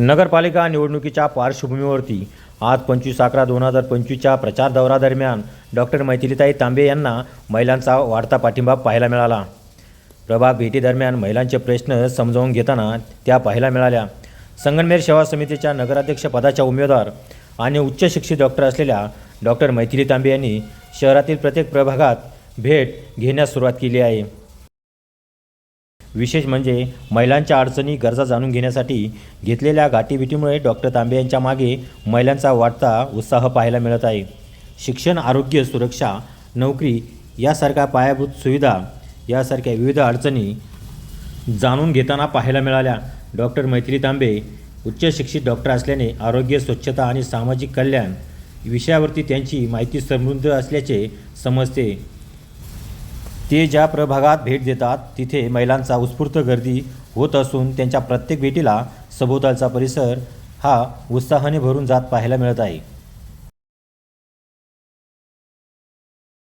नगरपालिका निवडणुकीच्या पार्श्वभूमीवरती आज पंचवीस अकरा दोन हजार पंचवीसच्या प्रचार दौरादरम्यान डॉक्टर मैथिलीताई तांबे यांना महिलांचा वाढता पाठिंबा पाहायला मिळाला. प्रभाग भेटीदरम्यान महिलांचे प्रश्न समजावून घेताना त्या पाहायला मिळाल्या. संगनमेर सेवा समितीच्या नगराध्यक्षपदाच्या उमेदवार आणि उच्च शिक्षित डॉक्टर असलेल्या डॉक्टर मैथिली तांबे यांनी शहरातील प्रत्येक प्रभागात भेट घेण्यास सुरुवात केली आहे. विशेष म्हणजे महिलांच्या अडचणी गरजा जाणून घेण्यासाठी घेतलेल्या गाठीभेटीमुळे डॉक्टर तांबे यांच्या मागे महिलांचा वाढता उत्साह पाहायला मिळत आहे. शिक्षण आरोग्य सुरक्षा नोकरी यासारख्या पायाभूत सुविधा यासारख्या विविध अडचणी जाणून घेताना पाहायला मिळाल्या. डॉक्टर मैत्री तांबे उच्च शिक्षित डॉक्टर असल्याने आरोग्य स्वच्छता आणि सामाजिक कल्याण विषयावरती त्यांची माहिती समृद्ध असल्याचे समजते. ते ज्या प्रभागात भेट देतात तिथे महिलांचा उत्स्फूर्त गर्दी होत असून त्यांच्या प्रत्येक भेटीला सभोवतालचा परिसर हा उत्साहाने भरून जात पाहायला मिळत आहे.